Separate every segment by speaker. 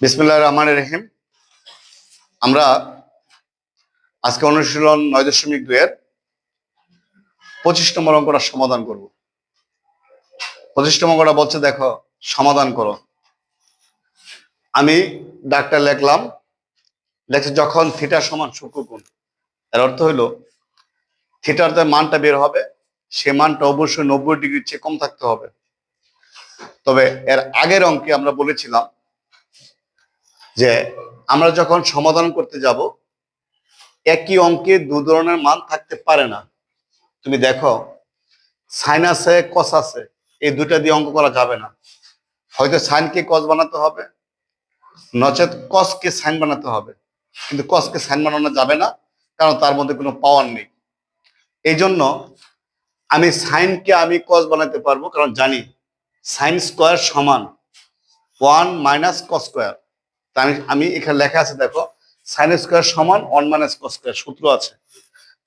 Speaker 1: বিসমুল্লাহ রহমান রহিম। আমরা আজকে অনুশীলন নয় দশমিক দুইয়ের পঁচিশ নম্বর অঙ্কটা সমাধান করব। পঁচিশ নম্বর অঙ্কটা বলছে, দেখো, সমাধান করো। আমি ডাক্তার লিখলাম লেখছে যখন থিটা সমান শুক্রকোণ এর অর্থ হইল থিটার যে মানটা বের হবে, সে মানটা অবশ্যই নব্বই ডিগ্রির চেয়ে কম থাকতে হবে। তবে এর আগের অঙ্কে আমরা বলেছিলাম যে আমরা যখন সমাধান করতে যাব, একই অঙ্কে দু ধরনের মান থাকতে পারে না। তুমি দেখো সাইন আছে কস আছে, এই দুটা দিয়ে অঙ্ক করা যাবে না। হয়তো সাইনকে কস বানাতে হবে, নচেত কসকে সাইন বানাতে হবে। কিন্তু কসকে সাইন বানানো যাবে না, কারণ তার মধ্যে কোনো পাওয়ার নেই। এই জন্য আমি সাইনকে আমি কস বানাতে পারব, কারণ জানি সাইন স্কোয়ার সমান ওয়ান মাইনাস কস স্কোয়ার তা আমি আমি এখানে লেখা আছে, দেখো সাইন স্কোয়ার সমান ওয়ান মাইনাস কস স্কোয়ার সূত্র আছে।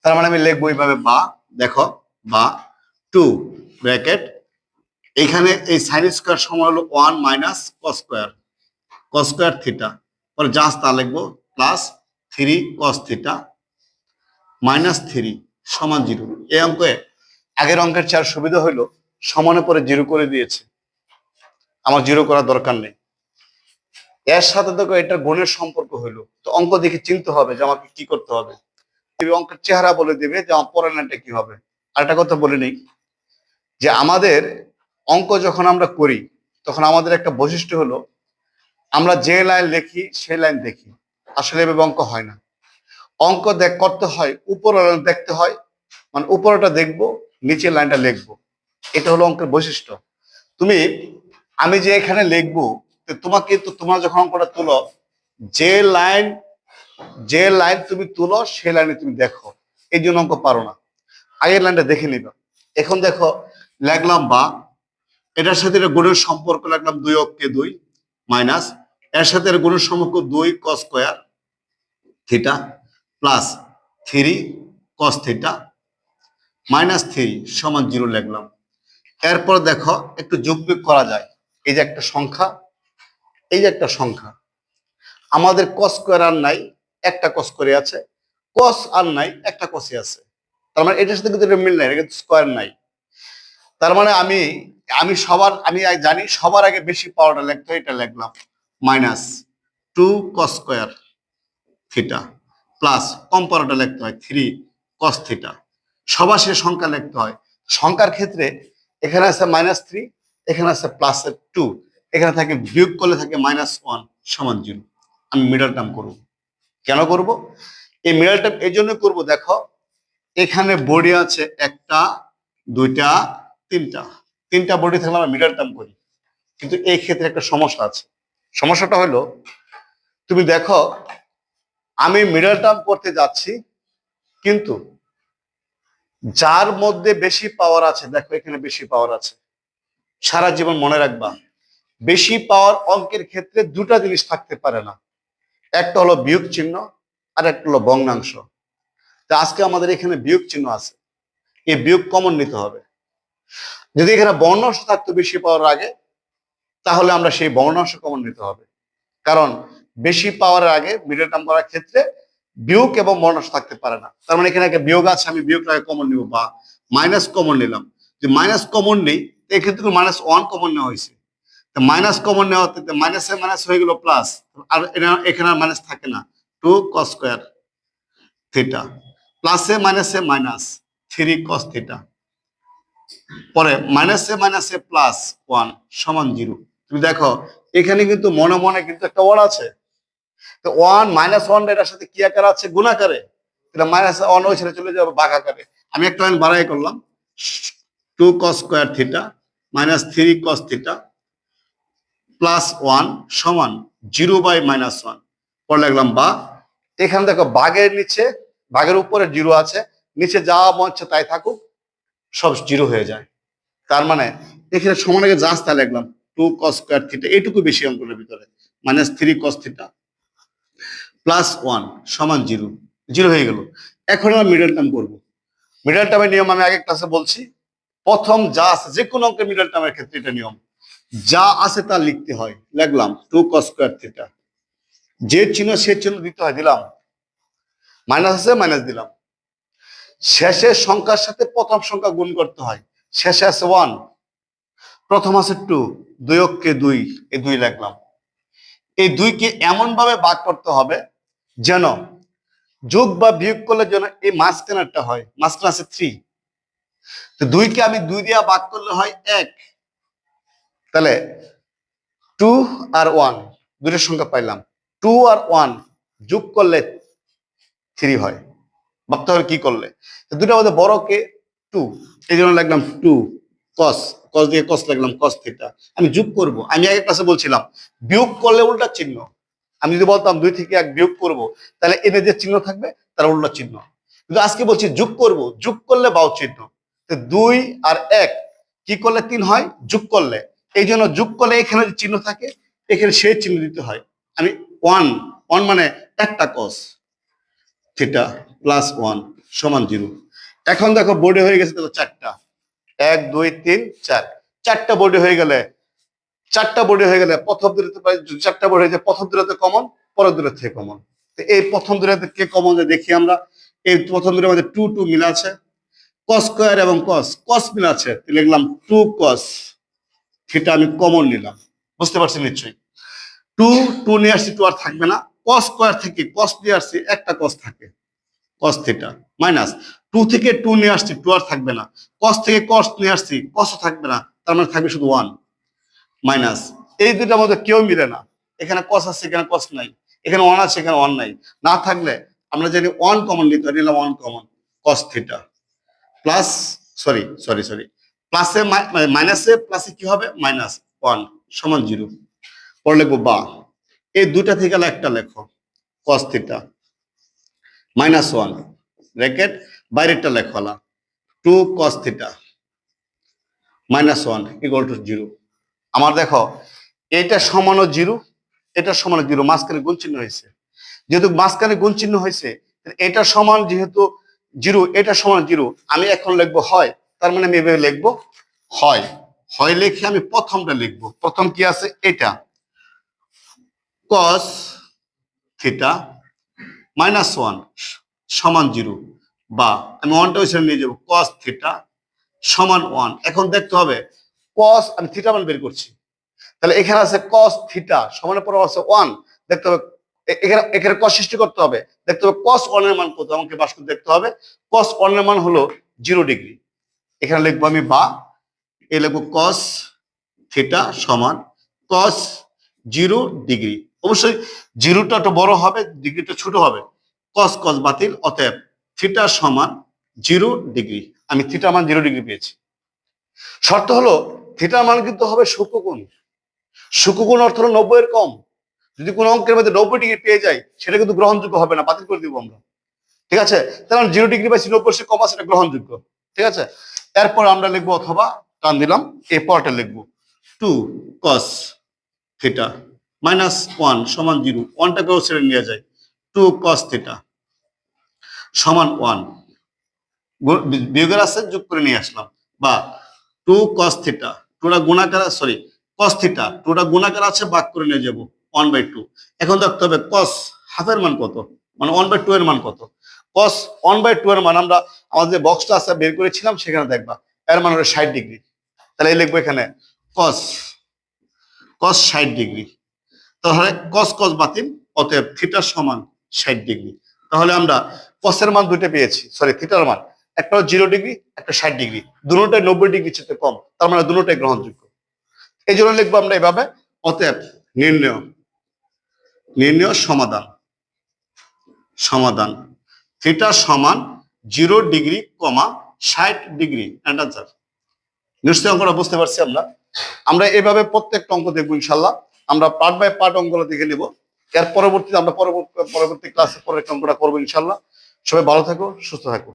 Speaker 1: তার মানে আমি লিখব এইভাবে বা, দেখো, বা টু ব্র্যাকেট এখানে এই সাইন স্কোয়ার সমান হলো one minus cos square cos square theta পরে জাস্ট তা লিখব plus three cos theta minus three সমান জিরো এই অঙ্কে আগের অঙ্কের চার সুবিধা হইল, সমানে পরে জিরো করে দিয়েছে। আমার জিরো করার দরকার নেই। এর সাথে দেখো এটা গুণের সম্পর্ক হইল। তো অঙ্ক দেখে চিনতে হবে যে আমাকে কি করতে হবে। এই অঙ্কের চেহারা বলে দিবে যে আমার লাইনটা কি হবে। আর একটা কথা বলে নেই যে আমাদের অঙ্ক যখন আমরা করি, তখন আমাদের একটা বৈশিষ্ট্য হলো, আমরা যে লাইন লিখি, সেই লাইন দেখি। আসলে এভাবে অঙ্ক হয় না। অঙ্ক দেখ করতে হয় লাইন দেখতে হয় মানে উপরেটা দেখব, নিচের লাইনটা লিখব। এটা হলো অঙ্কের বৈশিষ্ট্য। তুমি, আমি যে এখানে লিখব তোমাকে তো তোমার যখন অঙ্কটা তুলো, যে লাইন যে লাইন তুমি তুলো, সেই লাইনে তুমি দেখো। এই জন্য অঙ্ক পারো না। আগের লাইনটা দেখে নিবা। এখন দেখো লাগলাম বা এটার সাথে এটা গুণের সম্পর্ক লাগলাম দুই অক্ষে দুই মাইনাস এর সাথে এর গুণের সম্পর্ক দুই cos square theta plus three cos theta minus three সমান জিরো লিখলাম এরপর দেখো, একটু যোগ করা যায়। এই যে একটা সংখ্যা এই যে একটা সংখ্যা, আমাদের কস স্কোয়ার আর নাই, একটা কস করে আছে কস আর নাই, একটা কসে আছে। তার মানে এটার সাথে কিন্তু এটা মিল নাই কিন্তু স্কোয়ার নাই। তার মানে আমি আমি সবার, আমি জানি, সবার আগে বেশি পাওয়ারটা লিখতে এটা লিখলাম minus two cos square theta plus কম পাওয়ারটা লিখতে হয় থ্রি কস থিটা সবার সে সংখ্যা লিখতে হয়। সংখ্যার ক্ষেত্রে এখানে আছে মাইনাস থ্রি এখানে আছে প্লাস টু এখানে থাকে বিয়োগ করলে থাকে মাইনাস ওয়ান সমান জিরো আমি মিডল টার্ম করব। কেন করব? এই মিডল টার্ম এই জন্য করব, দেখো, এখানে বডি আছে একটা, দুইটা, তিনটা। তিনটা বডি থাকলে আমরা মিডল টার্ম করি। কিন্তু এই ক্ষেত্রে একটা সমস্যা আছে। সমস্যাটা হলো, তুমি দেখো, আমি মিডল টার্ম করতে যাচ্ছি, কিন্তু যার মধ্যে বেশি পাওয়ার আছে, দেখো এখানে বেশি পাওয়ার আছে। সারা জীবন মনে রাখবা বেশি পাওয়ার অঙ্কের ক্ষেত্রে দুটা জিনিস থাকতে পারে না। একটা হলো বিয়োগ চিহ্ন, আর একটা হলো ভগ্নাংশ। তা আজকে আমাদের এখানে বিয়োগ চিহ্ন আছে। এই বিয়োগ কমন নিতে হবে। যদি এখানে বর্ণাংশ থাকতো বেশি পাওয়ার আগে, তাহলে আমরা সেই বর্ণাংশ কমন নিতে হবে। কারণ বেশি পাওয়ারের আগে মিডল টার্ম করার ক্ষেত্রে বিয়োগ এবং বর্ণাংশ থাকতে পারে না। তার মানে এখানে একটা বিয়োগ আছে, আমি বিয়োগটাকে কমন নিব বা মাইনাস কমন নিলাম। যে মাইনাস কমন নেই, এক্ষেত্রে মাইনাস ওয়ান কমন নেওয়া হয়েছে। মাইনাস কমন নেওয়াতে মাইনাসে মাইনাস হয়ে গেল প্লাস আর এখানে আর মাইনাস থাকে না। টু কস স্কোয়ার থিটা প্লাসে মাইনাসে মাইনাস থ্রি কস থিটা পরে মাইনাসে মাইনাসে প্লাস ওয়ান সমান জিরো তুমি দেখো, এখানে কিন্তু মনে মনে কিন্তু একটা ওয়ান আছে। তো ওয়ান মাইনাস ওয়ান এটার সাথে কি আকার আছে? গুণাকারে এটা মাইনাস ওয়ান ওই ছেড়ে চলে যাবে বাঘ আকারে। আমি একটা লাইন বাড়াই করলাম। Two cos square theta minus three cos theta plus one সমান জিরো বাই মাইনাস ওয়ান পরে লিখলাম বা। এখানে দেখো বাঘের নিচে, বাঘের উপরে জিরো আছে, নিচে যা মন তাই থাকুক, সব জিরো হয়ে যায়। তার মানে এখানে সমান আগে জাস্ট তা লিখলাম টু কস স্কোয়ার থিটা এইটুকু বেশি অঙ্কের ভিতরে minus three cos theta plus one সমান জিরো জিরো হয়ে গেল। এখন আমরা মিডল টার্ম করব। মিডল টার্মের নিয়ম আমি আগে ক্লাসে বলছি, প্রথম যা আছে যে কোনো অঙ্কের মিডল টার্মের ক্ষেত্রে এটা নিয়ম। যা আছে তা লিখতে হয়। লিখলাম টু কস স্কোয়ার থিটা যে চিহ্ন সে চিহ্ন দিতে হয়, দিলাম। মাইনাস আছে মাইনাস দিলাম। শেষের সংখ্যার সাথে প্রথম সংখ্যা গুণ করতে হয়। শেষে আছে ওয়ান প্রথম আছে টু দুই অক্ষে দুই, এই দুই লিখলাম। এই দুইকে এমন ভাবে ভাগ করতে হবে যেন যোগ বা বিয়োগ করলে যেন এই মাঝখানেরটা হয়। মাঝখানে আছে থ্রি তো দুইকে আমি দুই দিয়া ভাগ করলে হয় এক। তাহলে টু আর ওয়ান দুইটার সংখ্যা পাইলাম। টু আর ওয়ান যোগ করলে থ্রি হয়। ভাবতে হবে কি করলে? দুটার মধ্যে বড় কে? টু এই জন্য লাগলাম টু কস কস দিয়ে কস লাগলাম কস থিটা আমি যোগ করব। আমি আগে ক্লাসে বলছিলাম, বিয়োগ করলে উল্টা চিহ্ন। আমি যদি বলতাম দুই থেকে এক বিয়োগ করব, তাহলে এনে যে চিহ্ন থাকবে, তার উল্টা চিহ্ন। কিন্তু আজকে বলছি যোগ করব, যোগ করলে বাউ চিহ্ন দুই আর এক, কি করলে তিন হয়? যোগ করলে। এই জন্য যোগ করলে এখানে যে চিহ্ন থাকে, এখানে সেই চিহ্ন দিতে হয়। আমি ওয়ান ওয়ান মানে একটা কস থিটা প্লাস ওয়ান সমান জিরো এখন দেখো বোর্ডে হয়ে গেছে দেখো চারটা। এক, দুই, তিন, চার। চারটা বোর্ডে হয়ে গেলে, চারটা বোর্ডে হয়ে গেলে প্রথম দূরত্ব চারটা বোর্ড হয়ে প্রথম দূরত্ব কমন পরের দূরত্ব থেকে কমন তো এই প্রথম দূরত্ব কে কমন দেখি আমরা, এই প্রথম দূরের মধ্যে টু টু মিল আছে। কস স্কোয়ার এবং কস কস মিল আছে। লিখলাম টু কস সেটা আমি কমন নিলাম। বুঝতে পারছি নিশ্চয়ই? টু টু নিয়ে আসছি টু আর থাকবে না। কস স্কোয়ার থেকে কস নিয়ে আসছি, একটা কস থাকে। কস থিটা মাইনাস টু থেকে টু নিয়ে আসছি টু আর থাকবে না। কস থেকে কস নিয়ে আসছি কসও থাকবে না। তার মানে থাকবে শুধু ওয়ান মাইনাস এই দুটার মধ্যে কেউ মিলে না। এখানে কস আছে, এখানে কস নাই। এখানে ওয়ান আছে, এখানে ওয়ান নাই। না থাকলে আমরা জানি ওয়ান কমন নিতে নিলাম one common cos theta plus sorry sorry sorry প্লাসে মাইনাসে প্লাসে কি হবে? মাইনাস ওয়ান সমান জিরো পরে লিখব বা। এই দুটা থেকে একটা লেখো। Cos theta minus one bracket বাইরেরটা লেখলা two cos theta minus one equal to zero আমার দেখো এটা সমানও জিরো এটা সমান জিরো মাঝখানে গুণ চিহ্ন হয়েছে। যেহেতু মাঝখানে গুণ চিহ্ন হয়েছে এটা সমান যেহেতু জিরো এটা সমান জিরো আমি এখন লিখব হয় তার মানে আমি এভাবে লিখব। হয়। হয় লিখে আমি প্রথমটা লিখব। প্রথম কি আছে? এটা। কস থিটা মাইনাস ওয়ান সমান জিরো বা আমি ওয়ানটা ওই নিয়ে যাব। কস থিটা সমান ওয়ান এখন দেখতে হবে কস আমি থিটা মান বের করছি। তাহলে এখানে আছে কস থিটা সমানের পর আছে ওয়ান দেখতে হবে এখানে এখানে কস সৃষ্টি করতে হবে। দেখতে হবে কস ওয়ানের মান কত? আমাকে বাস দেখতে হবে। কস ওয়ানের মান হলো জিরো ডিগ্রি এখানে লিখব আমি বা, এ লিখব কস থিটা সমান কস জিরো ডিগ্রি অবশ্যই জিরোটা একটু বড় হবে ডিগ্রিটা ছোট হবে। কস কস বাতিল, অতএব থিটা সমান জিরো ডিগ্রি আমি থিটা মান জিরো ডিগ্রি পেয়েছি। শর্ত হলো থিটা মান কিন্তু হবে শুক্রকোণ শুক্রকোণ অর্থ হলো নব্বই এর কম। যদি কোনো অঙ্কের মধ্যে নব্বই ডিগ্রি পেয়ে যাই, সেটা কিন্তু গ্রহণযোগ্য হবে না, বাতিল করে দিব আমরা। ঠিক আছে? তাহলে জিরো ডিগ্রি পাইছি, নব্বই সে কম আছে, এটা গ্রহণযোগ্য। ঠিক আছে? এরপর আমরা লিখব অথবা টান দিলাম এই পরটা লিখব। Two cos theta minus one সমান জিরো ওয়ানটাকেও ছেড়ে নিয়ে যায়। টু কস থিটা সমান ওয়ান বিয়োগের আছে, যোগ করে নিয়ে আসলাম। বা টু কস থিটা টুটা গুণাকার সরি কস থিটা টুটা গুণাকার আছে, ভাগ করে নিয়ে যাব ওয়ান বাই টু এখন দেখতে হবে কস হাফের মান কত? মানে ওয়ান বাই টু এর মান কত? কস ওয়ান বাই টু এর মান আমরা আমাদের বক্সটা আছে বের করেছিলাম, সেখানে দেখবা। এর মান হলো ষাট ডিগ্রি। তাহলে এই লিখব এখানে কস কস ষাট ডিগ্রি। তাহলে কস কস বাতিল, অতএব থিটার সমান ষাট ডিগ্রি। তাহলে আমরা কসের মান দুইটা পেয়েছি। সরি থিটার মান। একটা জিরো ডিগ্রি, একটা ষাট ডিগ্রি। দুটোটাই নব্বই ডিগ্রি চেয়ে কম। তার মানে দুটোটাই গ্রহণযোগ্য। এই জন্য লিখব আমরা এভাবে, অতএব নির্ণয়। নির্ণয় সমাধান। সমাধান। থিটা সমান জিরো ডিগ্রি কমা ষাট ডিগ্রি। অ্যান্ড আনসার নিশ্চয়ই অঙ্কটা বুঝতে পারছি আমরা। আমরা এভাবে প্রত্যেকটা অঙ্ক দেখব ইনশাল্লাহ। আমরা পার্ট বাই পার্ট অঙ্কগুলো দেখে নিব। এর পরবর্তীতে আমরা পরবর্তী পরবর্তী ক্লাসে পরের অঙ্কটা করব ইনশাল্লাহ। সবাই ভালো থাকো, সুস্থ থাকো।